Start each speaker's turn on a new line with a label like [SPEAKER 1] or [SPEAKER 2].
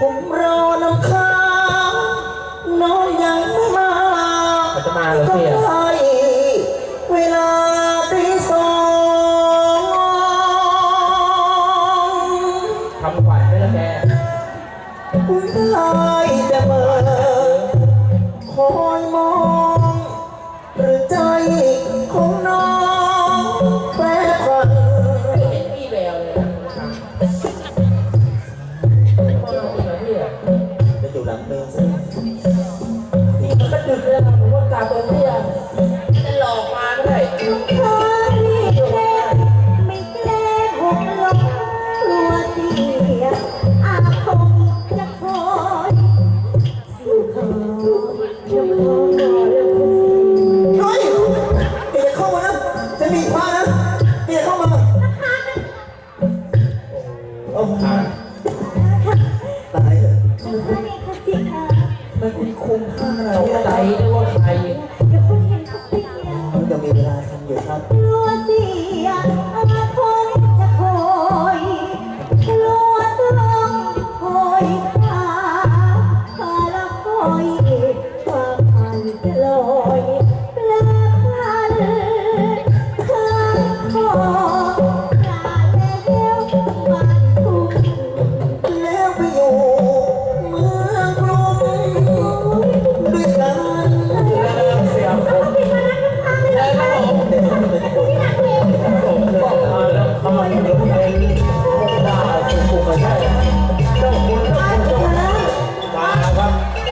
[SPEAKER 1] ผมรอน้ำค้างน้องยัง
[SPEAKER 2] ไม่มาก็รอใกล้เวลาตีสองทำขวัญไม่ละ
[SPEAKER 1] แกได้แต่เบ
[SPEAKER 2] อร์คอยมอง นะผมว่าเถอะพี่อะจะหลอกมาก็ได้
[SPEAKER 3] เคยแค่ไม่แกล้งหกล้มกลัวเสียอาคงจะคอยสิขอจะขอรอแล้วคุณ
[SPEAKER 1] เฮ้ยแกอย่าเข้ามานะจะมีพระนะแกอย่าเข้ามา มันคุณคุมพูาอะไรตกใจด้วยว่าใครเดี๋ย
[SPEAKER 3] วคนเห็นเขาเสียมันจะมีเวลา
[SPEAKER 1] ทำอยู่ครับกลัวเสีย
[SPEAKER 2] อา
[SPEAKER 1] ค
[SPEAKER 2] งจะคอยกลัวต้องคอยตาตาละคอ
[SPEAKER 3] ย